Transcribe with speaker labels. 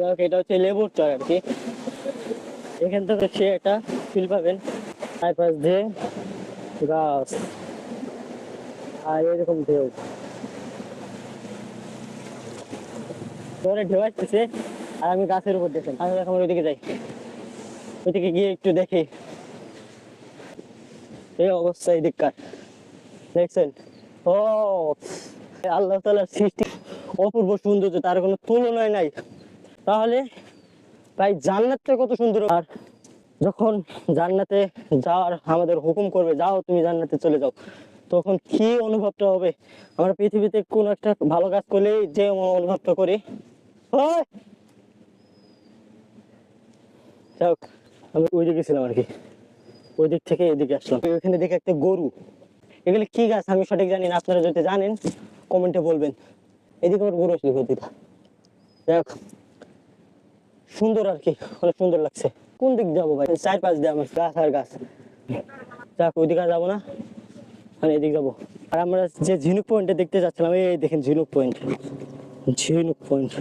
Speaker 1: যাক, এটা হচ্ছে লেবুর চর আর কি। এখান থেকে সে ফিল পাবেন। গাছ। আর এরকম ঢেউ। ঢেউ আসতেছে আর আমি গাছের উপর দেখেন আমি এখন ওইদিকে যাই। ওইদিকে গিয়ে একটু দেখি। এই অবস্থা এদিককার। দেখছেন? ও আল্লাহ তালার সৃষ্টি। অপূর্ব সৌন্দর্য তার কোনো তুলনায় নাই। তাহলে ভাই জান্নাতটা কত সুন্দর। আর যখন জান্নাতে যাওয়ার আমাদের হুকুম করবে, যাও, তুমি জান্নাতে চলে যাও। তখন কি অনুভবটা হবে? আমরা পৃথিবীতে কোন একটা ভালো কাজ করলেই যে অনুভবটা করি যাক আমি ওই দিকে ছিলাম আর কি। ওই দিক থেকে এদিকে আসলাম। ওইখানে দেখে একটা গরু। এগুলো কি গাছ? আমি সঠিক জানি না। আপনারা যদি জানেন, কমেন্টে বলবেন। এদিকে আমার গরু আসলে দিকা দেখ সুন্দর আর কি, অনেক সুন্দর লাগছে। কোন দিক যাব ভাই? চার পাঁচ দিয়ে আমার গাছ আর গাছ। যাক, ওইদিকে যাব না। মানে এদিক যাব। আর আমরা যে ঝিনুক পয়েন্টে দেখতে যাচ্ছিলাম, এই দেখেন ঝিনুক পয়েন্ট ঝিনুক পয়েন্ট